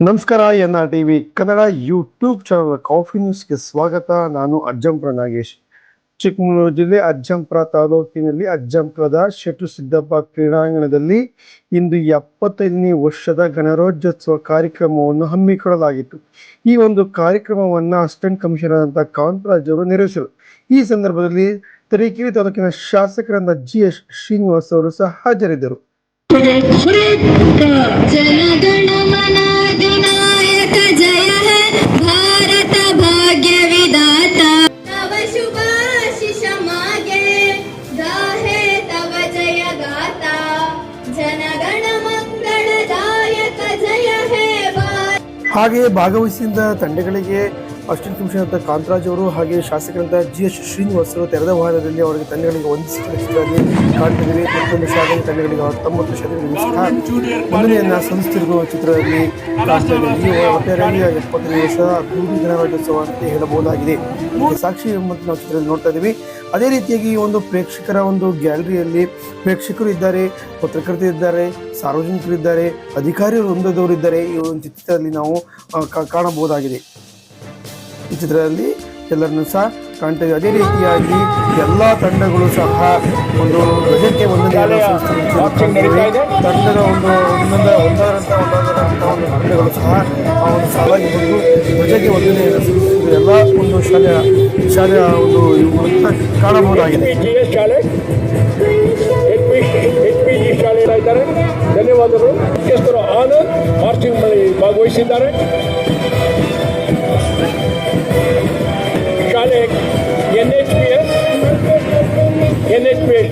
ನಮಸ್ಕಾರ N R TV Kannada YouTube channel coffee ನ್ಯೂಸ್ಗೆ ಸ್ವಾಗತ. ನಾನು ಅಜ್ಜಂಪುರ ನಾಗೇಶ್. ಚಿಕ್ಕಮಗಳೂರು ಜಿಲ್ಲೆ ಅಜ್ಜಂಪುರ ತಾಲೂಕಿನಲ್ಲಿ ಅಜ್ಜಂಪುರದ ಶೆಟ್ಟು ಸಿದ್ದಪ್ಪ ಕ್ರೀಡಾಂಗಣದಲ್ಲಿ ಇಂದು ಎಪ್ಪತ್ತೈದನೇ ವರ್ಷದ ಗಣರಾಜ್ಯೋತ್ಸವ ಕಾರ್ಯಕ್ರಮವನ್ನು ಹಮ್ಮಿಕೊಳ್ಳಲಾಗಿತ್ತು. ಈ ಒಂದು ಕಾರ್ಯಕ್ರಮವನ್ನು ಅಸಿಸ್ಟೆಂಟ್ ಕಮಿಷನರ್ ಅಂತ ಕಾಂತರಾಜ್ ಅವರು ನೆರವೇರಿಸಿದರು. ಈ ಸಂದರ್ಭದಲ್ಲಿ ತರೀಕೆರೆ ತಾಲೂಕಿನ ಶಾಸಕರಾದ ಜಿ ಎಸ್ ಶ್ರೀನಿವಾಸ್ ಅವರು ಸಹ ಹಾಜರಿದ್ದರು. ಹಾಗೆಯೇ ಭಾಗವಹಿಸಿದ ತಂಡಗಳಿಗೆ ಕಮಿಷನರ್ ಅಂತ ಕಾಂತರಾಜ್ ಅವರು ಹಾಗೆ ಶಾಸಕರಂತ ಜಿ ಎಸ್ ಶ್ರೀನಿವಾಸ್ ಅವರು ತೆರೆದ ವಾಹನದಲ್ಲಿ ಅವರಿಗೆ ತಂಡಗಳಿಗೆ ಒಂದಿಷ್ಟು ಕಾಣ್ತಿದ್ದೀವಿ. ಮತ್ತೊಂದು ಶಾಲೆಯ ತಂಡಗಳಿಗೆ ಹತ್ತೊಂಬತ್ತು ಶಾಲೆಗಳಿಗೆ ಸಹ ಮನೆಯನ್ನು ಸಂಸ್ಥೆಗಳು ಚಿತ್ರದಲ್ಲಿ ಒಟ್ಟಾರೆಯಾಗಿ ಎಪ್ಪತ್ತನೇ ವರ್ಷ ಅಂತ ಹೇಳಬಹುದಾಗಿದೆ. ಸಾಕ್ಷಿ ಎಂಬಂತೆ ನಾವು ಚಿತ್ರದಲ್ಲಿ ನೋಡ್ತಾ ಇದ್ದೀವಿ ಅದೇ ರೀತಿಯಾಗಿ ಈ ಒಂದು ಪ್ರೇಕ್ಷಕರ ಒಂದು ಗ್ಯಾಲರಿಯಲ್ಲಿ ಪ್ರೇಕ್ಷಕರು ಇದ್ದಾರೆ, ಪತ್ರಕರ್ತರು ಇದ್ದಾರೆ, ಸಾರ್ವಜನಿಕರು ಇದ್ದಾರೆ ಅಧಿಕಾರಿ ವೃಂದದವರು ಇದ್ದಾರೆ ಈ ಒಂದು ಚಿತ್ರದಲ್ಲಿ ನಾವು ಕಾಣಬಹುದಾಗಿದೆ. ಈ ಚಿತ್ರದಲ್ಲಿ ಎಲ್ಲರನ್ನು ಸಹ ಕಾಣ್ತೇವೆ ಅದೇ ರೀತಿಯಾಗಿ ಎಲ್ಲಾ ತಂಡಗಳು ಸಹ ಒಂದು ಧ್ವಜಕ್ಕೆ ಒಂದೊಂದೇ ತಂಡದ ಒಂದು ಒಂದೊಂದ ಒಂದರಂತ ಒಂದು ತಂಡಗಳು ಸಹ ಆ ಒಂದು ಸಾಲಾಗಿ ಬಂದು ಧ್ವಜಕ್ಕೆ ಒಂದನೇ ಎಲ್ಲ ಒಂದು ಶಾಲೆಯ ಶಾಲೆಯ ಒಂದು ಇವುಗಳನ್ನ ಕಾಣಬಹುದಾಗಿದೆ. ಇದ್ದಾರೆ. ಧನ್ಯವಾದಗಳು. ಮುಖ್ಯಸ್ಥರು ಆನಂದ್ ಮಾರ್ಚಿಂಗ್ನಲ್ಲಿ ಭಾಗವಹಿಸಿದ್ದಾರೆ. ಶಾಲೆ N H P N H P S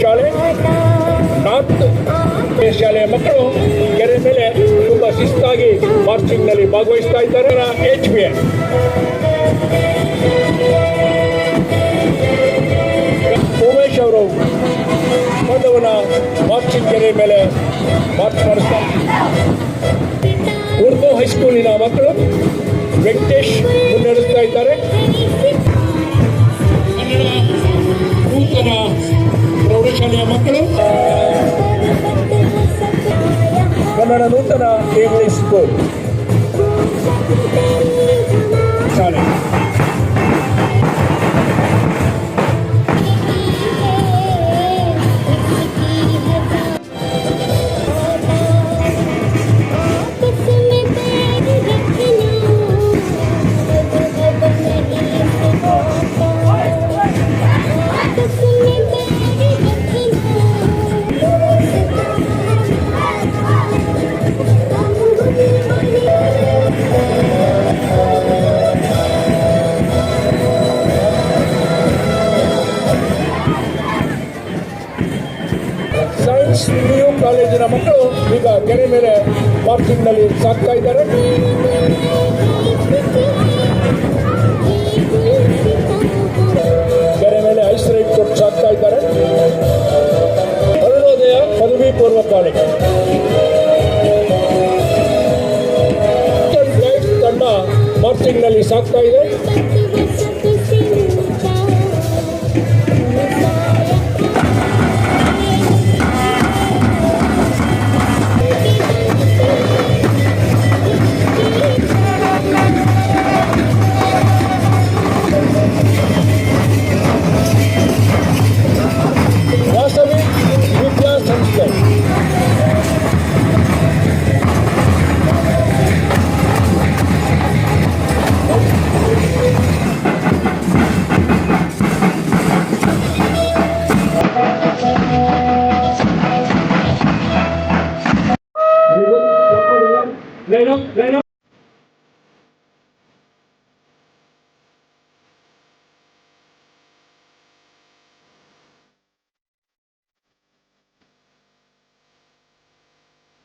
ಶಾಲೆ ಮಕ್ಕಳು ಕೆರೆ ಮೇಲೆ ತುಂಬ ಶಿಸ್ತಾಗಿ ಮಾರ್ಚಿಂಗ್ನಲ್ಲಿ ಭಾಗವಹಿಸ್ತಾ ಇದ್ದಾರೆ. ಎಚ್ ಪಿ ಎಸ್ ಉಮೇಶ್ ಅವರು ಬಂದವನ ಮಾರ್ಚಿಂಗ್ ಕೆರೆ ಮೇಲೆ ಮಾರ್ಚ್ ಮಾಡಿಸ್ತಾರೆ. ಉರ್ದು ಹೈಸ್ಕೂಲಿನ ಮಕ್ಕಳು ವೆಂಕಟೇಶ್ ಮುನ್ನಡೆಸ್ತಾ ಇದ್ದಾರೆ. ಕನ್ನಡ ನೂತನ ಪ್ರೌಢಶಾಲೆಯ ಮಕ್ಕಳು ಕನ್ನಡ ನೂತನ ಇಂಗ್ಲಿಷ್ ಸ್ಕೂಲ್ ಶಾಲೆ. ಮಕ್ಕಳು ಈಗ ಕೆರೆ ಮೇಲೆ ಪಾರ್ಕಿಂಗ್ನಲ್ಲಿ ಸಾಕ್ತಾ ಇದ್ದಾರೆ. ಕೆರೆ ಮೇಲೆ ಐಸ್ ರೈಡ್ ಕೊಟ್ಟು ಸಾಕ್ತಾ ಇದ್ದಾರೆ. ಅರುಣೋದಯ ಪದವಿ ಪೂರ್ವ ಕಾಲೇಜು. ತಂಡ ಮಾರ್ಚಿಂಗ್ನಲ್ಲಿ ಸಾಕ್ತಾ ಇದೆ.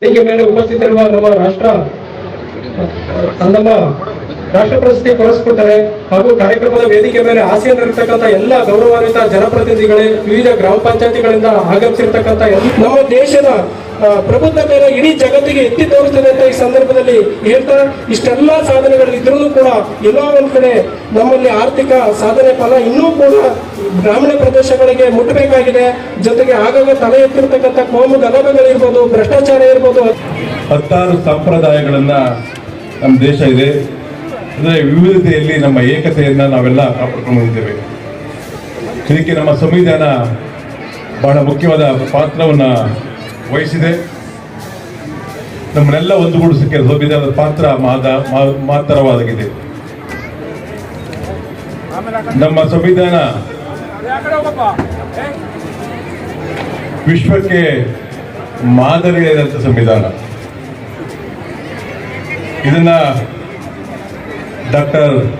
ವೇದಿಕೆ ಮೇಲೆ ಉಪಸ್ಥಿತರಿರುವ ನಮ್ಮ ರಾಷ್ಟ್ರ ನಮ್ಮ ರಾಷ್ಟ್ರ ಪ್ರಶಸ್ತಿ ಪುರಸ್ಕೃತರೆ ಹಾಗೂ ಕಾರ್ಯಕ್ರಮದ ವೇದಿಕೆ ಮೇಲೆ ಹಾಸ್ಯನಿರ್ತಕ್ಕಂಥ ಎಲ್ಲ ಗೌರವಾನ್ವಿತ ಜನಪ್ರತಿನಿಧಿಗಳೇ ವಿವಿಧ ಗ್ರಾಮ ಪಂಚಾಯತಿಗಳಿಂದ ಆಗಮಿಸಿರ್ತಕ್ಕಂಥ ನಮ್ಮ ದೇಶದ ಪ್ರಬುದ್ಧ ಮೇಲೆ ಇಡೀ ಜಗತ್ತಿಗೆ ಎತ್ತಿ ತೋರಿಸ್ತದೆ ಅಂತ ಈ ಸಂದರ್ಭದಲ್ಲಿ ಹೇಳ್ತಾ, ಇಷ್ಟೆಲ್ಲ ಸಾಧನೆಗಳು ಇದ್ರೂ ಕೂಡ ಎಲ್ಲೋ ಒಂದ್ ಕಡೆ ನಮ್ಮಲ್ಲಿ ಆರ್ಥಿಕ ಸಾಧನೆ ಫಲ ಇನ್ನೂ ಕೂಡ ಗ್ರಾಮೀಣ ಪ್ರದೇಶಗಳಿಗೆ ಮುಟ್ಟಬೇಕಾಗಿದೆ. ಜೊತೆಗೆ ಆಗಾಗ ತಲೆ ಎತ್ತಿರ್ತಕ್ಕಂಥ ಕೋಮು ಗಲಭೆಗಳಿರ್ಬೋದು, ಭ್ರಷ್ಟಾಚಾರ ಇರ್ಬೋದು. ಹತ್ತಾರು ಸಂಪ್ರದಾಯಗಳನ್ನ ನಮ್ಮ ದೇಶ ಇದೆ. ಅಂದರೆ ವಿವಿಧತೆಯಲ್ಲಿ ನಮ್ಮ ಏಕತೆಯನ್ನು ನಾವೆಲ್ಲ ಕಾಪಾಡ್ಕೊಂಡು ಬಂದಿದ್ದೇವೆ ಇದಕ್ಕೆ ನಮ್ಮ ಸಂವಿಧಾನ ಬಹಳ ಮುಖ್ಯವಾದ ಪಾತ್ರವನ್ನು ವಹಿಸಿದೆ. ನಮ್ಮನ್ನೆಲ್ಲ ಒಂದುಗೂಡಿಸಕ್ಕೆ ಸಂವಿಧಾನದ ಪಾತ್ರ ಮಾದ, ಮಾ- ಮಾತರವಾಗಿದೆ. ನಮ್ಮ ಸಂವಿಧಾನ ವಿಶ್ವಕ್ಕೆ ಮಾದರಿಯಾದಂಥ ಸಂವಿಧಾನ. ಇದನ್ನ ಡಾಕ್ಟರ್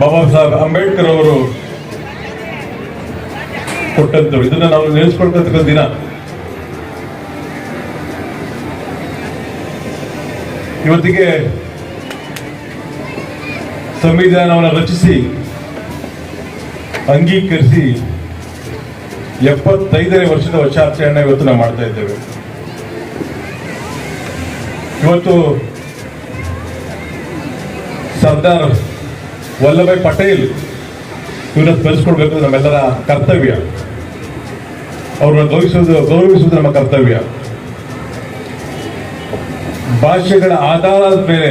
ಬಾಬಾ ಸಾಹೇಬ್ ಅಂಬೇಡ್ಕರ್ ಅವರು ಕೊಟ್ಟಂತವ್ರು ಇದನ್ನ ನಾವು ನೆನೆಸ್ಕೊಳ್ತಕ್ಕಂಥ ದಿನ. ಇವತ್ತಿಗೆ ಸಂವಿಧಾನವನ್ನು ರಚಿಸಿ, ಅಂಗೀಕರಿಸಿ ಎಪ್ಪತ್ತೈದನೇ ವರ್ಷದ ವರ್ಷಾಚರಣೆ ಇವತ್ತು ನಾವು ಮಾಡ್ತಾ ಇದ್ದೇವೆ. ಇವತ್ತು ಸರ್ದಾರ್ ವಲ್ಲಭಾಯ್ ಪಟೇಲ್ ಇವರನ್ನ ಸ್ಮರಿಸ್ಕೊಳ್ಬೇಕು ನಮ್ಮೆಲ್ಲರ ಕರ್ತವ್ಯ. ಅವ್ರನ್ನ ಗೌರವಿಸುವುದು ಗೌರವಿಸುವುದು ನಮ್ಮ ಕರ್ತವ್ಯ. ಭಾಷೆಗಳ ಆಧಾರದ ಮೇಲೆ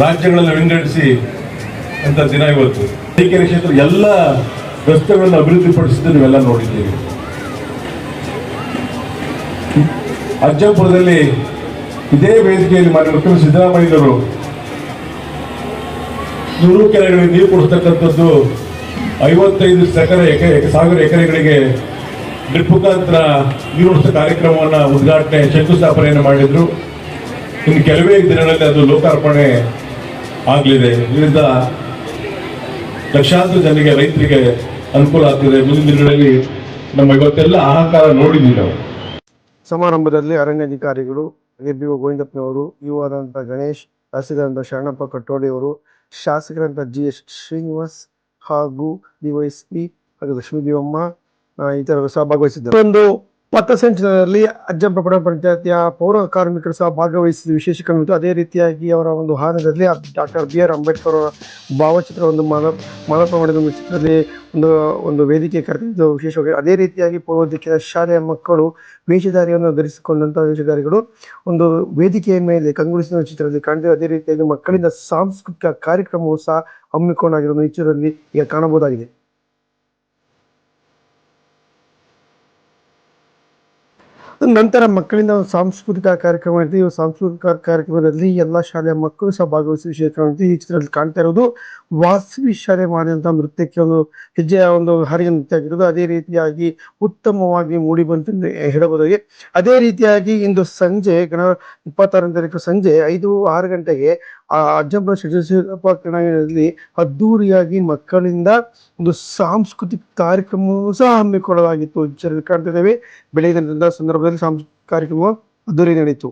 ರಾಜ್ಯಗಳನ್ನು ವಿಂಗಡಿಸಿ ಅಂತ ದಿನ ಇವತ್ತು. ತರೀಕೆರೆ ಕ್ಷೇತ್ರ ಎಲ್ಲ ರಸ್ತೆಗಳನ್ನು ಅಭಿವೃದ್ಧಿಪಡಿಸಿದ್ದು ನೀವೆಲ್ಲ ನೋಡಿದ್ದೀವಿ ಅಜ್ಜಪುರದಲ್ಲಿ ಇದೇ ವೇದಿಕೆಯಲ್ಲಿ ಮಾನ್ಯ ಮುಖ್ಯಮಂತ್ರಿ ಸಿದ್ದರಾಮಯ್ಯನವರು ನೂರು ಕೆರೆಗಳಿಗೆ ನೀರು ಕೊಡಿಸ್ತಕ್ಕಂಥದ್ದು ಐವತ್ತೈದು ಸಕರೆ ಎಕರೆ ಸಾವಿರ ಎಕರೆಗಳಿಗೆ ಡ್ರಿಪ್ ಮುಖಾಂತರ ನೀರು ಉಳಿಸೋ ಕಾರ್ಯಕ್ರಮವನ್ನು ಉದ್ಘಾಟನೆ ಶಂಕುಸ್ಥಾಪನೆಯನ್ನು ಮಾಡಿದ್ರು. ಇನ್ನು ಕೆಲವೇ ದಿನಗಳಲ್ಲಿ ಅದು ಲೋಕಾರ್ಪಣೆ ಆಗಲಿದೆ. ಇದರಿಂದ ಲಕ್ಷಾಂತರ ಜನರಿಗೆ, ರೈತರಿಗೆ ಅನುಕೂಲ ಆಗ್ತದೆ. ಮುಂದಿನ ದಿನಗಳಲ್ಲಿ ನಮ್ಮ ಇವತ್ತೆಲ್ಲ ಆಹಾಕಾರ ನೋಡಿದ್ದೀವಿ ನಾವು. ಸಮಾರಂಭದಲ್ಲಿ ಅರಣ್ಯಾಧಿಕಾರಿಗಳು ಬಿ ಒ ಗೋವಿಂದಪ್ಪನವರು ಯು ಆದಂಥ ಗಣೇಶ್, ತಹಸೀಲ್ದಾರ್ ಶರಣಪ್ಪ ಕಟ್ಟೋಡಿಯವರು, ಶಾಸಕರಂತ ಜಿ ಎಸ್ ಶ್ರೀನಿವಾಸ್ ಹಾಗೂ ಡಿವೈಎಸ್ಪಿ ಹಾಗೂ ಲಕ್ಷ್ಮೀ ದೇವಮ್ಮ ತರ ಸಹ ಭಾಗವಹಿಸಿದ್ದರು. ಒಂದು ಪಥಸಂಚಲನದಲ್ಲಿ ಅಜ್ಜಂಪ ಪಡ ಪಂಚಾಯತಿಯ ಪೌರ ಕಾರ್ಮಿಕರು ಸಹ ಭಾಗವಹಿಸಿದ ವಿಶೇಷ ಕ್ರಮ ಅದೇ ರೀತಿಯಾಗಿ ಅವರ ಒಂದು ವಾಹನದಲ್ಲಿ ಡಾಕ್ಟರ್ ಬಿ ಆರ್ ಅಂಬೇಡ್ಕರ್ ಅವರ ಭಾವಚಿತ್ರ ಒಂದು ಮಾಲ ಮಾನಪ ಮಾಡಿದ ಚಿತ್ರದಲ್ಲಿ ಒಂದು ಒಂದು ವೇದಿಕೆ ಕರೆದಿದ್ದು ವಿಶೇಷವಾಗಿ ಅದೇ ರೀತಿಯಾಗಿ ಪೂರ್ವ ದಿಕ್ಕಿನ ಶಾಲೆಯ ಮಕ್ಕಳು ವೇಷಧಾರಿಯನ್ನು ಧರಿಸಿಕೊಂಡಂತಹ ವೇಷಧಾರಿಗಳು ಒಂದು ವೇದಿಕೆಯ ಮೇಲೆ ಕಂಗೊಳಿಸಿದ ಚಿತ್ರದಲ್ಲಿ ಕಾಣಿದೆ ಅದೇ ರೀತಿಯಾಗಿ ಮಕ್ಕಳಿಂದ ಸಾಂಸ್ಕೃತಿಕ ಕಾರ್ಯಕ್ರಮವು ಸಹ ಹಮ್ಮಿಕೊಂಡಾಗಿರೋದು ಈ ಚಿತ್ರದಲ್ಲಿ ಈಗ ಕಾಣಬಹುದಾಗಿದೆ. ನಂತರ ಮಕ್ಕಳಿಂದ ಒಂದು ಸಾಂಸ್ಕೃತಿಕ ಕಾರ್ಯಕ್ರಮ ಇದೆ ಈ ಸಾಂಸ್ಕೃತಿಕ ಕಾರ್ಯಕ್ರಮದಲ್ಲಿ ಎಲ್ಲ ಶಾಲೆಯ ಮಕ್ಕಳು ಸಹ ಭಾಗವಹಿಸಿ ವಿಷಯ ಕಾಣುತ್ತೆ ಈ ಚಿತ್ರದಲ್ಲಿ ಕಾಣ್ತಾ ಇರೋದು ವಾಸವಿ ಶಾಲೆ ಮಾಡಿದಂತಹ ನೃತ್ಯಕ್ಕೆ ಒಂದು ಹೆಜ್ಜೆಯ ಒಂದು ಹರಿಯ ನೃತ್ಯ ಆಗಿರೋದು. ಅದೇ ರೀತಿಯಾಗಿ ಉತ್ತಮವಾಗಿ ಮೂಡಿ ಬಂತು ಹೇಳಬಹುದಾಗಿ ಅದೇ ರೀತಿಯಾಗಿ ಇಂದು ಸಂಜೆ ಗಣ ಇಪ್ಪತ್ತಾರನೇ ತಾರೀಕು ಸಂಜೆ ಐದು ಆರು ಗಂಟೆಗೆ ಅಜ್ಜಂಪುರ ಶಿವಪ್ಪ ಕ್ರೀಡಾಂಗಣದಲ್ಲಿ ಅದ್ಧೂರಿಯಾಗಿ ಮಕ್ಕಳಿಂದ ಒಂದು ಸಾಂಸ್ಕೃತಿಕ ಕಾರ್ಯಕ್ರಮವೂ ಸಹ ಹಮ್ಮಿಕೊಳ್ಳಲಾಗಿತ್ತು. ಕಾಣ್ತಿದ್ದೇವೆ ಬೆಳಗಿನ ಸಂದರ್ಭದಲ್ಲಿ ಸಾಂಸ್ಕೃತಿಕ ಕಾರ್ಯಕ್ರಮ ಅದ್ದೂರಿ ನಡೆಯಿತು.